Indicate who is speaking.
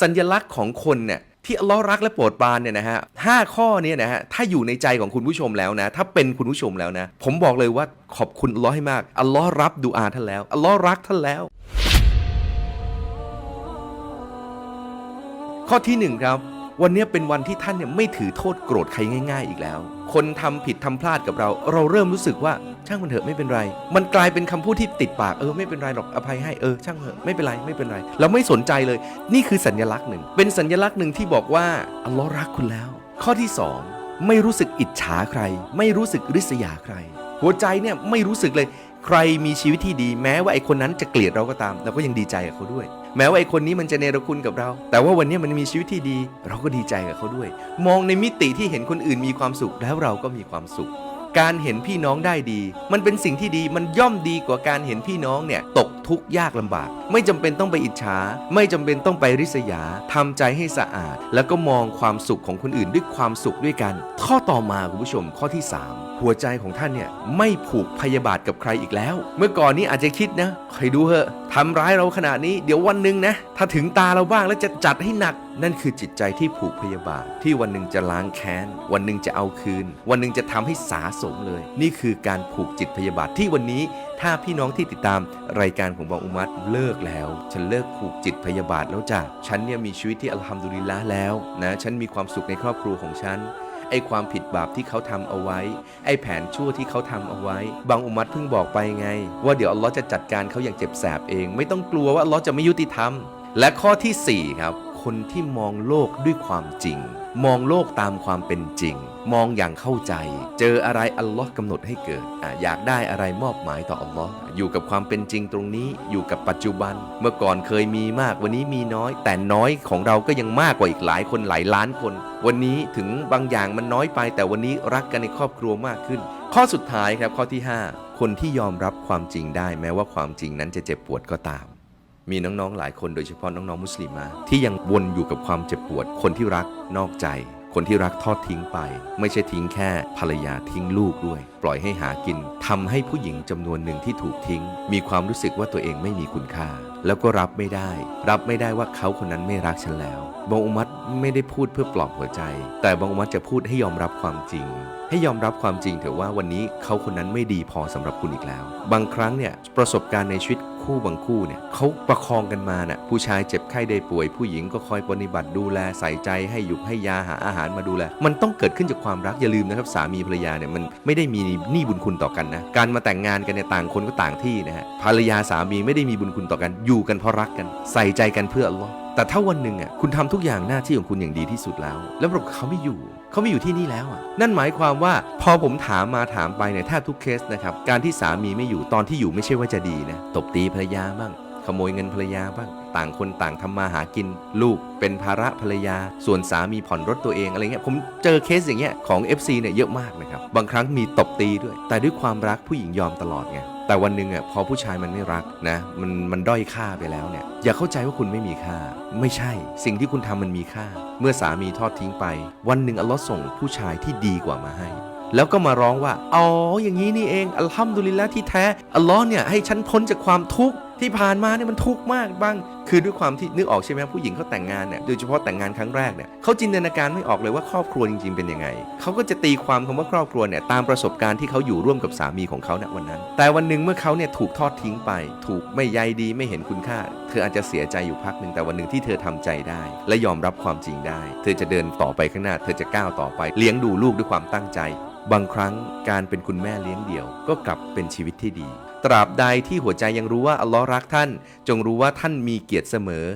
Speaker 1: สัญลักษณ์ของคนเนี่ยที่อัลลอฮ์รักและโปรดปรานเนี่ยนะฮะห้าข้อเนี่ยนะฮะ ถ้าอยู่ในใจของคุณผู้ชมแล้วนะ ถ้าเป็นคุณผู้ชมแล้วนะ ผมบอกเลยว่าขอบคุณอัลลอฮ์ให้มาก อัลลอฮ์รับดูอาท่านแล้ว อัลลอฮ์รักท่านแล้ว ข้อที่หนึ่งครับ วันนี้เป็นวันที่ท่านเนี่ยไม่ถือโทษโกรธใครง่าย ๆ อีกแล้ว คนทำผิดทำพลาดกับเรา เราเริ่มรู้สึกว่าช่างมันเถอะไม่เป็นไร มันกลายเป็นคำพูดที่ติดปากเออไม่เป็นไรหรอกอภัยให้เออช่างเถอะไม่เป็นไรไม่เป็นไร เราไม่สนใจเลย นี่คือสัญลักษณ์หนึ่ง เป็นสัญลักษณ์หนึ่งที่บอกว่าอัลลอฮ์รักคุณแล้ว ข้อที่สองไม่รู้สึกอิจฉาใคร ไม่รู้สึกริษยาใคร หัวใจเนี่ยไม่รู้สึกเลย ใครมีชีวิตที่ดี แม้ว่าไอคนนั้นจะเกลียดเราก็ตามเราก็ยังดีใจกับเขาด้วย แม้ว่าไอคนนี้มันจะเนรคุณกับเรา แต่ว่าวันนี้มันมีชีวิตที่ดี เราก็ดีใจกับเขาด้วย มองในมิติที่เห็นคนอื่นมีความสุขแล้วเราก็มีความสุข การเห็นพี่น้องได้ดี มันเป็นสิ่งที่ดีมันย่อมดีกว่าการเห็นพี่น้องเนี่ยตก ทุกข์ยากลำบาก ไม่จำเป็นต้องไปอิจฉาไม่จำเป็นต้องไปริษยาทำใจให้สะอาด แล้วก็มองความสุขของคนอื่นด้วยความสุขด้วยกัน ข้อต่อมาคุณผู้ชมข้อที่ 3 หัวใจของท่านเนี่ยไม่ผูกพยาบาทกับใครอีกแล้ว เมื่อก่อนนี้อาจจะคิดนะคอยดูเหอะทำร้ายเราขนาดนี้เดี๋ยววันหนึ่งนะ ถ้าถึงตาเราบ้างแล้วจะจัดให้หนัก นั่นคือจิตใจที่ผูกพยาบาท ที่วันหนึ่งจะล้างแค้น วันหนึ่งจะเอาคืน วันหนึ่งจะทำให้สาสมเลย นี่คือการผูกจิตพยาบาทที่วันนี้ ถ้าพี่น้องที่ติดตามรายการของบางอุมัตเลิกแล้ว ฉันเลิกผูกจิตพยาบาทแล้วจ้ะฉันเนี่ยมีชีวิตที่อัลฮัมดุลิลละแล้วนะฉันมีความสุขในครอบครัวของฉันไอความผิดบาปที่เขาทำเอาไว้ ไอแผนชั่วที่เขาทำเอาไว้ บางอุมัตเพิ่งบอกไปไง ว่าเดี๋ยวอัลลอฮ์จะจัดการเขาอย่างเจ็บแสบเอง ไม่ต้องกลัวว่าอัลลอฮ์จะไม่ยุติธรรม และข้อทีสี่4ครับ คนที่มองโลกด้วยความจริง มองโลกตามความเป็นจริง มองอย่างเข้าใจ เจออะไรอัลลอฮ์กำหนดให้เกิดออยากได้อะไรมอบหมายต่ออัลลอฮ์อยู่กับความเป็นจริงตรงนี้ อยู่กับปัจจุบัน เมื่อก่อนเคยมีมากวันนี้มีน้อย แต่น้อยของเราก็ยังมากกว่าอีกหลายคนหลายล้านคน วันนี้ถึงบางอย่างมันน้อยไป แต่วันนี้รักกันในครอบครัวมากขึ้น ข้อสุดท้ายครับข้อที่ 5 คนที่ยอมรับความจริงได้แม้ว่าความจริงนั้นจะเจ็บปวดก็ตาม มีน้องๆหลายคนโดยเฉพาะน้องๆมุสลิมมาที่ยังวนอยู่กับความเจ็บปวด คนที่รักนอกใจ คนที่รักทอดทิ้งไป ไม่ใช่ทิ้งแค่ภรรยาทิ้งลูกด้วย ปล่อยให้หากินทำให้ผู้หญิงจำนวนหนึ่งที่ถูกทิ้ง มีความรู้สึกว่าตัวเองไม่มีคุณค่า แล้วก็รับไม่ได้ รับไม่ได้ว่าเขาคนนั้นไม่รักฉันแล้วบางอุมัตไม่ได้พูดเพื่อปลอบหัวใจ แต่บางอุมัตจะพูดให้ยอมรับความจริง ให้ยอมรับความจริงเถอะว่าวันนี้เขาคนนั้นไม่ดีพอสำหรับคุณอีกแล้ว บางครั้งเนี่ยประสบการณ์ในชีวิต คู่บางคู่เนี่ยเขาประคองกันมาเน่ยผู้ชายเจ็บไข้ได้ป่วย ผู้หญิงก็คอยปฏิบัติดูแลใส่ใจให้หยุกให้ยาหาอาหารมาดูแล มันต้องเกิดขึ้นจากความรักอย่าลืมนะครับสามีภรรยาเนี่ยมันไม่ได้มีหนี้บุญคุณต่อกันนะการมาแต่งงานกันเนี่ยต่างคนก็ต่างที่นะฮะภรรยาสามีไม่ได้มีบุญคุณต่อกันอยู่กันเพราะรักกัน ใส่ใจกันเพื่ออัลลอฮ์ แต่ถ้าวันหนึ่งอะคุณทำทุกอย่างหน้าที่ของคุณอย่างดีที่สุดแล้ว แล้วปรากฏเขาไม่อยู่เขาไม่อยู่ที่นี่แล้วอะนั่นหมายความว่าพอผมถามมาถามไปเนี่ยแทบทุกเคสนะครับการที่สามีไม่อยู่ตอนที่อยู่ไม่ใช่ว่าจะดีนะตบตีภรรยาบ้าง ขโมยเงินภรรยาบ้าง ต่างคนต่างทำมาหากิน ลูกเป็นภาระภรรยา ส่วนสามีผ่อนรถตัวเองอะไรเงี้ยผมเจอเคสอย่างเงี้ยของ FC เนี่ยเยอะมากนะครับบางครั้งมีตบตีด้วย แต่ด้วยความรักผู้หญิงยอมตลอดไงแต่วันหนึ่งอะพอผู้ชายมันไม่รักนะมันมันด้อยค่าไปแล้วเนี่ยอย่าเข้าใจว่าคุณไม่มีค่า ไม่ใช่ สิ่งที่คุณทำมันมีค่า เมื่อสามีทอดทิ้งไป วันหนึ่งอัลลอฮ์ส่งผู้ชายที่ดีกว่ามาให้ แล้วก็มาร้องว่าอ๋ออย่างนี้นี่เองอัลฮัมดุลิลละที่แท้อัลลอฮ์เนี่ยให้ฉันพ้นจากความทุกข์ ที่ผ่านมาเนี่ยมันทุกข์มากบ้าง คือด้วยความที่นึกออกใช่ไหมผู้หญิงเขาแต่งงานเนี่ยโดยเฉพาะแต่งงานครั้งแรกเนี่ยเขาจินตนาการไม่ออกเลยว่าครอบครัวจริงๆเป็นยังไงเขาก็จะตีความคำว่าครอบครัวเนี่ยตามประสบการณ์ที่เขาอยู่ร่วมกับสามีของเขาในวันนั้น แต่วันหนึ่งเมื่อเขาเนี่ยถูกทอดทิ้งไป ถูกไม่ใยดีไม่เห็นคุณค่า เธออาจจะเสียใจอยู่พักหนึ่งแต่วันหนึ่งที่เธอทำใจได้ และยอมรับความจริงได้ เธอจะเดินต่อไปข้างหน้า เธอจะก้าวต่อไปเลี้ยงดูลูกด้วยความตั้งใจ บางครั้งการเป็นคุณแม่เลี้ยงเดี่ยว ก็กลับเป็นชีวิตที่ดี ตราบใดที่หัวใจยังรู้ว่าอัลลอฮ์รักท่าน จงรู้ว่าท่านมีเกียรติเสมอ